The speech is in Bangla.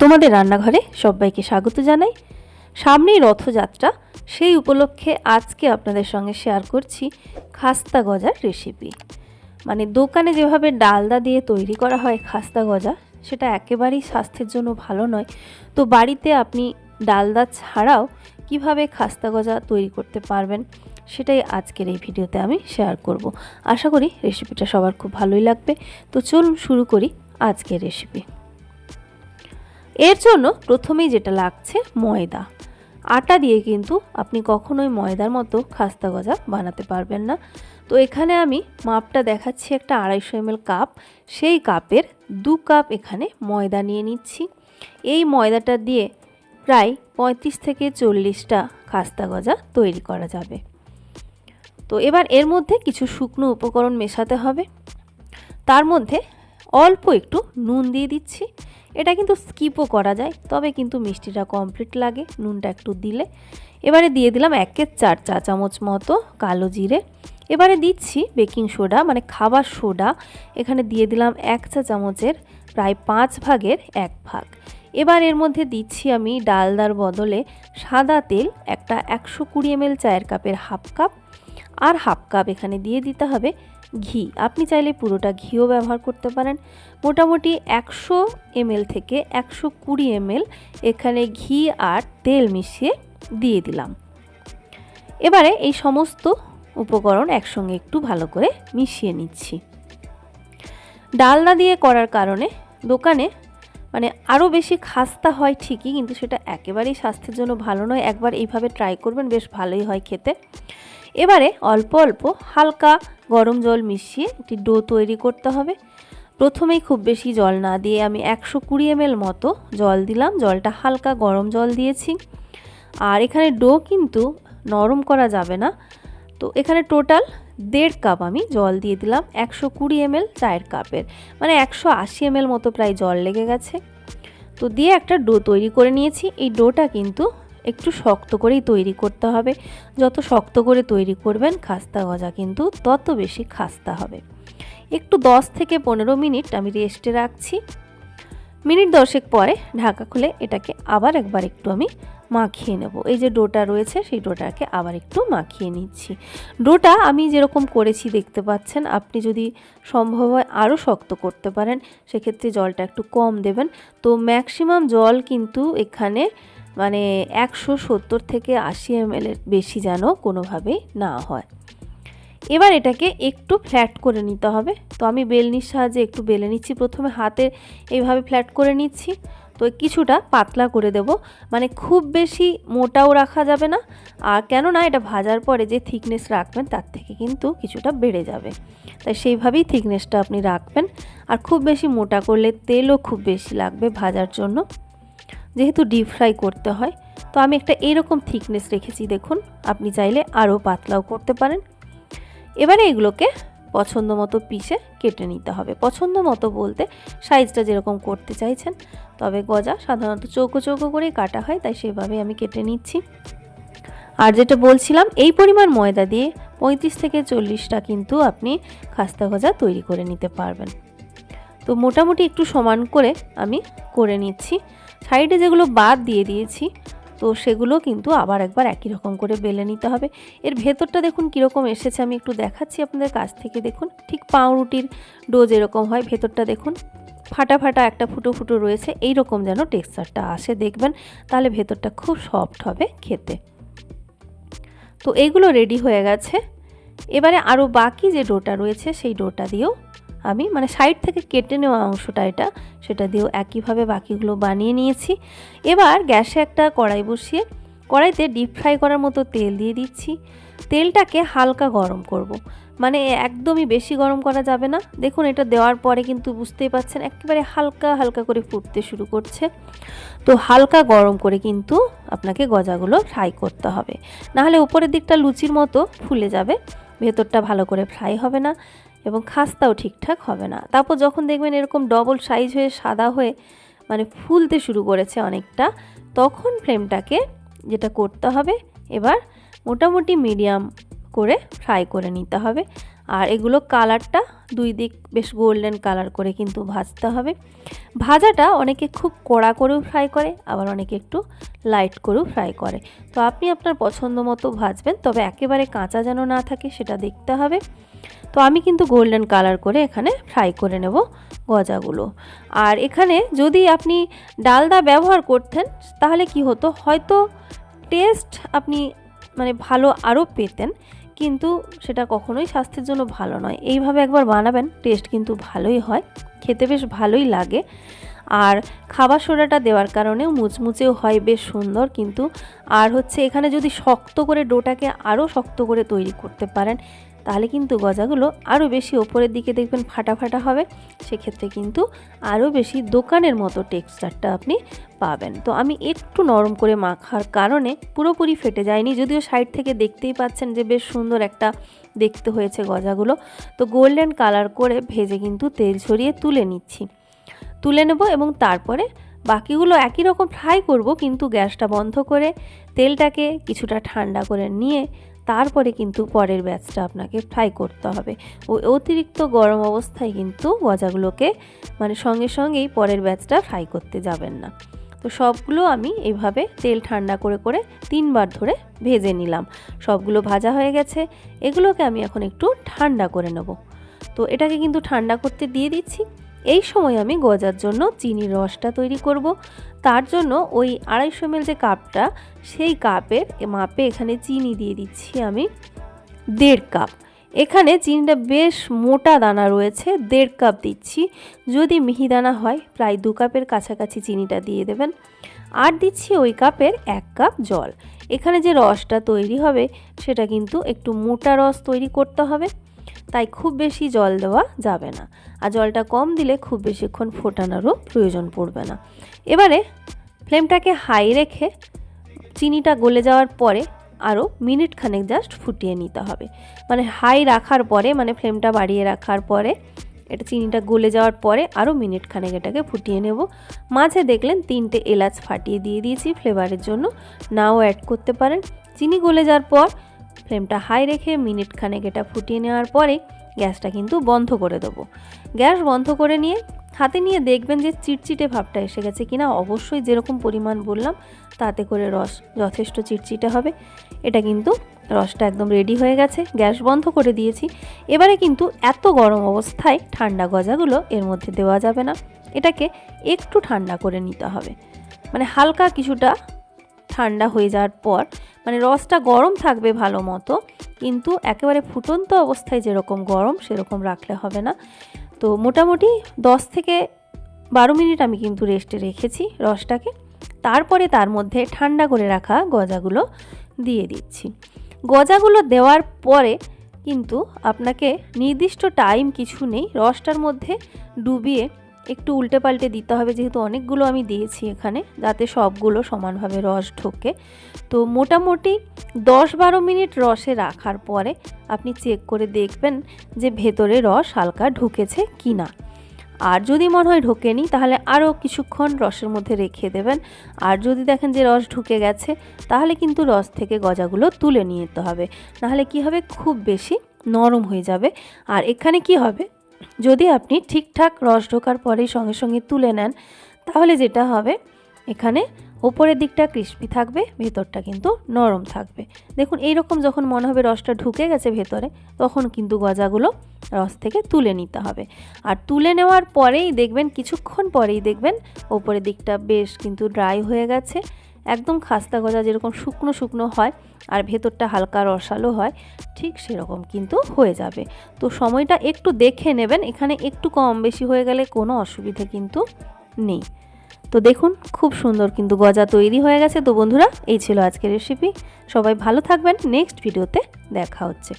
তোমাদের রান্নাঘরে সবাইকে স্বাগত জানাই। সামনেই রথযাত্রা। সেই উপলক্ষে আজকে আপনাদের সঙ্গে শেয়ার করছি খাস্তা গজার রেসিপি মানে দোকানে যেভাবে ডালদা দিয়ে তৈরি করা হয় খাস্তা গজা, সেটা একেবারেই স্বাস্থ্যের জন্য ভালো নয়। তো বাড়িতে আপনি ডালদা ছাড়াও কীভাবে খাস্তা গজা তৈরি করতে পারবেন, সেটাই আজকের এই ভিডিওতে আমি শেয়ার করব। আশা করি রেসিপিটা সবার খুব ভালোই লাগবে। তো চলুন শুরু করি আজকের রেসিপি এর জন্য প্রথমেই যেটা লাগছে ময়দা। আটা দিয়ে কিন্তু আপনি কখনোই ময়দার মতো খাস্তা গজা বানাতে পারবেন না। তো এখানে আমি মাপটা দেখাচ্ছি একটা আড়াইশো এমএল কাপ। সেই কাপের দু কাপ এখানে ময়দা নিয়ে নিচ্ছি। এই ময়দাটা দিয়ে প্রায় পঁয়ত্রিশ থেকে চল্লিশটা খাস্তা গজা তৈরি করা যাবে। তো এবার এর মধ্যে কিছু শুকনো উপকরণ মেশাতে হবে। তার মধ্যে অল্প একটু নুন দিয়ে দিচ্ছি। এটা কিন্তু স্কিপও করা যায়, তবে কিন্তু মিষ্টিটা কমপ্লিট লাগে, নুনটা একটু দিলে। এবারে দিয়ে দিলাম একের চার চা চামচ মতো কালো জিরে। এবারে দিচ্ছি বেকিং সোডা মানে খাবার সোডা এখানে দিয়ে দিলাম এক চা চামচের প্রায় পাঁচ ভাগের এক ভাগ। এবার এর মধ্যে দিচ্ছি আমি ডালদার বদলে সাদা তেল, একটা একশো কুড়ি এমএল চায়ের কাপের হাফ কাপ আর হাফ কাপ এখানে দিয়ে দিতে হবে ঘি। আপনি চাইলে পুরোটা ঘিও ব্যবহার করতে পারেন। মোটামুটি একশো এমএল থেকে একশো কুড়ি এমএল এখানে ঘি আর তেল মিশিয়ে দিয়ে দিলাম। এবারে এই সমস্ত উপকরণ একসঙ্গে একটু ভালো করে মিশিয়ে নিচ্ছি। ডালনা দিয়ে করার কারণে দোকানে মানে আরও বেশি খাস্তা হয় ঠিকই, কিন্তু সেটা একেবারেই স্বাস্থ্যের জন্য ভালো নয়। একবার এইভাবে ট্রাই করবেন, বেশ ভালোই হয় খেতে। এবারে অল্প অল্প হালকা গরম জল মিশিয়ে একটি ডো তৈরি করতে হবে। প্রথমেই খুব বেশি জল না দিয়ে আমি একশো কুড়ি এমএল মতো জল দিলাম। জলটা হালকা গরম জল দিয়েছি। আর এখানে ডো কিন্তু নরম করা যাবে না। তো এখানে টোটাল দেড় কাপ আমি জল দিয়ে দিলাম একশো কুড়ি এমএল চায়ের কাপের। মানে একশো আশি এমএল মতো প্রায় জল লেগে গেছে। তো দিয়ে একটা ডো তৈরি করে নিয়েছি। এই ডোটা কিন্তু একটু শক্ত করেই তৈরি করতে হবে। যত শক্ত করে তৈরি করবেন খাস্তা গজা কিন্তু তত বেশি খাস্তা হবে। একটু 10 থেকে পনেরো মিনিট আমি রেস্টে রাখছি। মিনিট দশেক পরে ঢাকা খুলে এটাকে আবার একবার একটু আমি মাখিয়ে নেব। এই যে ডোটা রয়েছে, সেই ডোটাকে আবার একটু মাখিয়ে নিচ্ছি। ডোটা আমি যেরকম করেছি দেখতে পাচ্ছেন, আপনি যদি সম্ভব হয় আরও শক্ত করতে পারেন। সেক্ষেত্রে জলটা একটু কম দেবেন। তো ম্যাক্সিমাম জল কিন্তু এখানে মানে একশো সত্তর থেকে আশি এমএলের বেশি যেন কোনোভাবেই না হয়। এবার এটাকে একটু ফ্ল্যাট করে নিতে হবে। তো আমি বেলনির সাহায্যে একটু বেলে নিচ্ছি। প্রথমে হাতে এইভাবে ফ্ল্যাট করে নিচ্ছি। তো কিছুটা পাতলা করে দেব। মানে খুব বেশি মোটাও রাখা যাবে না। আর কেননা এটা ভাজার পরে যে থিকনেস রাখবেন, তার থেকে কিন্তু কিছুটা বেড়ে যাবে। তাই সেইভাবেই থিকনেসটা আপনি রাখবেন। আর খুব বেশি মোটা করলে তেলও খুব বেশি লাগবে ভাজার জন্য। যেহেতু ডিপ ফ্রাই করতে হয়, তো আমি একটা এরকম থিকনেস রেখেছি, দেখুন। আপনি চাইলে আরও পাতলাও করতে পারেন। এবারে এগুলোকে পছন্দ মতো পিসে কেটে নিতে হবে। পছন্দ মতো বলতে সাইজটা যেরকম করতে চাইছেন, তবে গজা সাধারণত চৌকো চৌকো করেই কাটা হয়, তাই সেভাবে আমি কেটে নিচ্ছি। আর যেটা বলছিলাম, এই পরিমাণ ময়দা দিয়ে পঁয়ত্রিশ থেকে চল্লিশটা কিন্তু আপনি খাস্তা গজা তৈরি করে নিতে পারবেন। তো মোটামুটি একটু সমান করে আমি করে নিচ্ছি। সাইডে যেগুলো বাদ দিয়ে দিয়েছি, তো সেগুলো কিন্তু আবার একবার একই রকম করে বেলে নিতে হবে। এর ভেতরটা দেখুন কীরকম এসেছে, আমি একটু দেখাচ্ছি আপনাদের কাছ থেকে, দেখুন। ঠিক পাউরুটির ডো যেরকম হয়, ভেতরটা দেখুন। ফাটা ফাটা একটা ফুটো ফুটো রয়েছে এই রকম যেন টেক্সচারটা আসে, দেখবেন। তাহলে ভেতরটা খুব সফট হবে খেতে। তো এইগুলো রেডি হয়ে গেছে। এবারে আরও বাকি যে ডোটা রয়েছে, সেই ডোটা দিয়েও আমি মানে সাইড থেকে কেটে নেওয়া অংশটা এটা, সেটা দিয়েও একইভাবে বাকিগুলো বানিয়ে নিয়েছি। এবার গ্যাসে একটা কড়াই বসিয়ে, কড়াইতে ডিপ ফ্রাই করার মতো তেল দিয়ে দিচ্ছি। তেলটাকে হালকা গরম করব। মানে একদমই বেশি গরম করা যাবে না। দেখুন, এটা দেওয়ার পরে কিন্তু বুঝতেই পাচ্ছেন, একেবারে হালকা হালকা করে ফুটতে শুরু করছে। তো হালকা গরম করে কিন্তু আপনাকে গজাগুলো ফ্রাই করতে হবে। নাহলে উপরের দিকটা লুচির মতো ফুলে যাবে, ভেতরটা ভালো করে ফ্রাই হবে না। এবং খাস্তাও ঠিকঠাক হবে না। তারপর যখন দেখবেন এরকম ডবল সাইজ হয়ে সাদা হয়ে মানে ফুলতে শুরু করেছে অনেকটা, তখন ফ্লেমটাকে যেটা করতে হবে, এবার মোটামুটি মিডিয়াম করে ফ্রাই করে নিতে হবে। আর এগুলো কালারটা দুই দিক বেশ গোল্ডেন কালার করে কিন্তু ভাজতে হবে। ভাজাটা অনেকে খুব কড়া করেও ফ্রাই করে, আবার অনেকে একটু লাইট করেও ফ্রাই করে। তো আপনি আপনার পছন্দ মতো ভাজবেন, তবে একেবারে কাঁচা যেন না থাকে সেটা দেখতে হবে। তো আমি কিন্তু গোল্ডেন কালার করে এখানে ফ্রাই করে নেব গজাগুলো। আর এখানে যদি আপনি ডালদা ব্যবহার করতেন, তাহলে কি হতো? হয়তো টেস্ট আপনি মানে ভালো আরও পেতেন, কিন্তু সেটা কখনোই স্বাস্থ্যের জন্য ভালো নয়। এইভাবে একবার বানাবেন টেস্ট কিন্তু ভালোই হয়, খেতে বেশ ভালোই লাগে। আর খাবার সোডাটা দেওয়ার কারণে মুচমুচেও হয়, বেশ সুন্দর কিন্তু। আর হচ্ছে এখানে যদি শক্ত করে ডোটাকে আরও শক্ত করে তৈরি করতে পারেন তাহলে কিন্তু গজাগুলো আরও বেশি ওপরের দিকে দেখবেন ফাটা ফাটা হবে। সেক্ষেত্রে কিন্তু আরও বেশি দোকানের মতো টেক্সচারটা আপনি পাবেন। তো আমি একটু নরম করে মাখার কারণে পুরোপুরি ফেটে যায়নি, যদিও সাইড থেকে দেখতেই পাচ্ছেন যে বেশ সুন্দর একটা দেখতে হয়েছে গজাগুলো। তো গোল্ডেন কালার করে ভেজে কিন্তু তেল ছড়িয়ে তুলে নিচ্ছি। তুলে নেব এবং তারপরে বাকিগুলো একই রকম ফ্রাই করব, কিন্তু গ্যাসটা বন্ধ করে তেলটাকে কিছুটা ঠান্ডা করে নিয়ে তারপরে কিন্তু পরের ব্যাচটা আপনাকে ফ্রাই করতে হবে। ওই অতিরিক্ত গরম অবস্থায় কিন্তু গজাগুলোকে মানে সঙ্গে সঙ্গেই পরের ব্যাচটা ফ্রাই করতে যাবেন না। তো সবগুলো আমি এইভাবে তেল ঠান্ডা করে করে তিনবার ধরে ভেজে নিলাম। সবগুলো ভাজা হয়ে গেছে। এগুলোকে আমি এখন একটু ঠান্ডা করে নেব। তো এটাকে কিন্তু ঠান্ডা করতে দিয়ে দিচ্ছি। এই সময় আমি গজার জন্য চিনির রসটা তৈরি করব। তার জন্য ওই আড়াইশো এমএল যে কাপটা, সেই কাপের মাপে এখানে চিনি দিয়ে দিচ্ছি আমি দেড় কাপ। এখানে চিনিটা বেশ মোটা দানা রয়েছে, দেড় কাপ দিচ্ছি। যদি মিহিদানা হয়, প্রায় দু কাপের কাছাকাছি চিনিটা দিয়ে দেবেন। আর দিচ্ছি ওই কাপের এক কাপ জল। এখানে যে রসটা তৈরি হবে, সেটা কিন্তু একটু মোটা রস তৈরি করতে হবে। তাই খুব বেশি জল দেওয়া যাবে না। আর জলটা কম দিলে খুব বেশিক্ষণ ফোটানোরও প্রয়োজন পড়বে না। এবারে ফ্লেমটাকে হাই রেখে চিনিটা গলে যাওয়ার পরে আরও মিনিট খানেক জাস্ট ফুটিয়ে নিতে হবে। মানে হাই রাখার পরে মানে ফ্লেমটা বাড়িয়ে রাখার পরে, এটা চিনিটা গলে যাওয়ার পরে আরও মিনিট খানেক এটাকে ফুটিয়ে নেব। মাঝে দেখলেন তিনটে এলাচ ফাটিয়ে দিয়ে দিয়েছি, ফ্লেভারের জন্য। নাও অ্যাড করতে পারেন। চিনি গলে যাওয়ার পর ফ্লেমটা হাই রেখে মিনিট খানেক এটা ফুটিয়ে নেওয়ার পরে গ্যাসটা কিন্তু বন্ধ করে দেবো। গ্যাস বন্ধ করে নিয়ে হাতে নিয়ে দেখবেন যে চিটচিটে ভাবটা এসে গেছে কিনা। অবশ্যই যেরকম পরিমাণ বললাম, তাতে করে রস যথেষ্ট চিটচিটে হবে। এটা কিন্তু রসটা একদম রেডি হয়ে গেছে, গ্যাস বন্ধ করে দিয়েছি। এবারে কিন্তু এত গরম অবস্থায় ঠান্ডা গজাগুলো এর মধ্যে দেওয়া যাবে না। এটাকে একটু ঠান্ডা করে নিতে হবে। মানে হালকা কিছুটা ঠান্ডা হয়ে যাওয়ার পর মানে রসটা গরম থাকবে ভালো মতো, কিন্তু একেবারে ফুটন্ত অবস্থায় যেরকম গরম সেরকম রাখলে হবে না। তো মোটামুটি দশ থেকে বারো মিনিট আমি কিন্তু রেস্টে রেখেছি রসটাকে। তারপরে তার মধ্যে ঠান্ডা করে রাখা গজাগুলো দিয়ে দিচ্ছি। গজাগুলো দেওয়ার পরে কিন্তু আপনাকে নির্দিষ্ট টাইম কিছু নেই, রসটার মধ্যে ডুবিয়ে একটু উল্টে পাল্টে দিতে হবে, যেহেতু অনেকগুলো আমি দিয়েছি এখানে, যাতে সবগুলো সমানভাবে রস ঢোকে। তো মোটামুটি দশ বারো মিনিট রসে রাখার পরে আপনি চেক করে দেখবেন যে ভেতরে রস হালকা ঢুকেছে কি না আর যদি মনে হয় ঢোকেনি, তাহলে আরও কিছুক্ষণ রসের মধ্যে রেখে দেবেন। আর যদি দেখেন যে রস ঢুকে গেছে, তাহলে কিন্তু রস থেকে গজাগুলো তুলে নিয়ে যেতে হবে। নাহলে কি হবে? খুব বেশি নরম হয়ে যাবে। আর এখানে কি হবে? যদি আপনি ঠিকঠাক রস ঢোকার পরেই সঙ্গে সঙ্গে তুলে নেন, তাহলে যেটা হবে, এখানে ওপরের দিকটা ক্রিস্পি থাকবে, ভেতরটা কিন্তু নরম থাকবে। দেখুন, এইরকম যখন মনে হবে রসটা ঢুকে গেছে ভেতরে, তখন কিন্তু গজাগুলো রস থেকে তুলে নিতে হবে। আর তুলে নেওয়ার পরেই দেখবেন, কিছুক্ষণ পরেই দেখবেন, ওপরের দিকটা বেশ কিন্তু ড্রাই হয়ে গেছে। একদম খাস্তা গজা যেরকম শুকনো শুকনো হয় আর ভেতরটা হালকা রসালো হয়, ঠিক সেরকম কিন্তু হয়ে যাবে। তো সময়টা একটু দেখে নেবেন, এখানে একটু কম বেশি হয়ে গেলে কোনো অসুবিধে কিন্তু নেই। তো দেখুন, খুব সুন্দর কিন্তু গজা তৈরি হয়ে গেছে। তো বন্ধুরা, এই ছিল আজকের রেসিপি সবাই ভালো থাকবেন নেক্সট ভিডিওতে দেখা হচ্ছে।